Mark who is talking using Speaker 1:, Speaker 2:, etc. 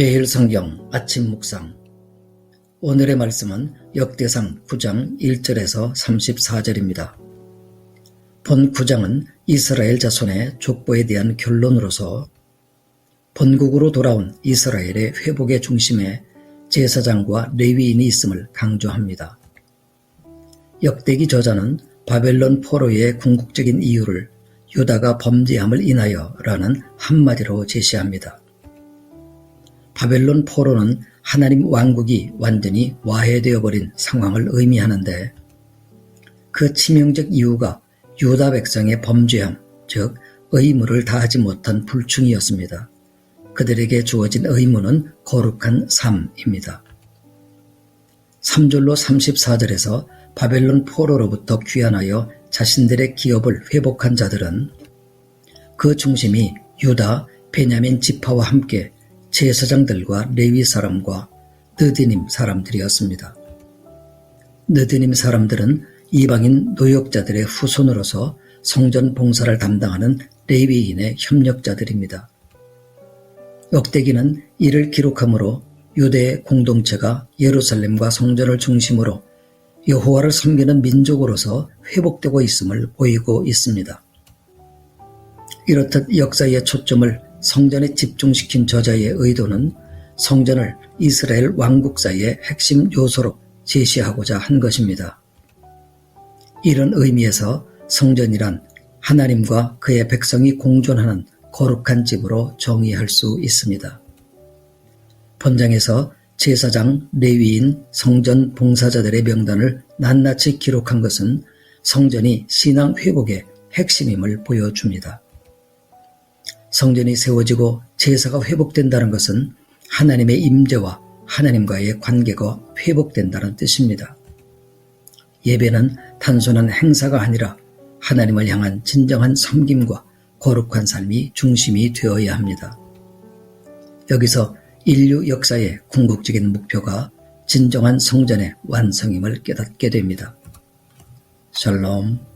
Speaker 1: 매일 성경 아침 묵상 오늘의 말씀은 역대상 9장 1절에서 34절입니다. 본 9장은 이스라엘 자손의 족보에 대한 결론으로서 본국으로 돌아온 이스라엘의 회복의 중심에 제사장과 레위인이 있음을 강조합니다. 역대기 저자는 바벨론 포로의 궁극적인 이유를 유다가 범죄함을 인하여라는 한마디로 제시합니다. 바벨론 포로는 하나님 왕국이 완전히 와해되어 버린 상황을 의미하는데 그 치명적 이유가 유다 백성의 범죄함, 즉 의무를 다하지 못한 불충이었습니다. 그들에게 주어진 의무는 거룩한 삶입니다. 3절로 34절에서 바벨론 포로로부터 귀환하여 자신들의 기업을 회복한 자들은 그 중심이 유다, 베냐민 지파와 함께 제사장들과 레위 사람과 느디님 사람들이었습니다. 느디님 사람들은 이방인 노역자들의 후손으로서 성전 봉사를 담당하는 레위인의 협력자들입니다. 역대기는 이를 기록하므로 유대의 공동체가 예루살렘과 성전을 중심으로 여호와를 섬기는 민족으로서 회복되고 있음을 보이고 있습니다. 이렇듯 역사의 초점을 성전에 집중시킨 저자의 의도는 성전을 이스라엘 왕국사의 핵심 요소로 제시하고자 한 것입니다. 이런 의미에서 성전이란 하나님과 그의 백성이 공존하는 거룩한 집으로 정의할 수 있습니다. 본장에서 제사장, 레위인, 성전 봉사자들의 명단을 낱낱이 기록한 것은 성전이 신앙 회복의 핵심임을 보여줍니다. 성전이 세워지고 제사가 회복된다는 것은 하나님의 임재와 하나님과의 관계가 회복된다는 뜻입니다. 예배는 단순한 행사가 아니라 하나님을 향한 진정한 섬김과 거룩한 삶이 중심이 되어야 합니다. 여기서 인류 역사의 궁극적인 목표가 진정한 성전의 완성임을 깨닫게 됩니다. 샬롬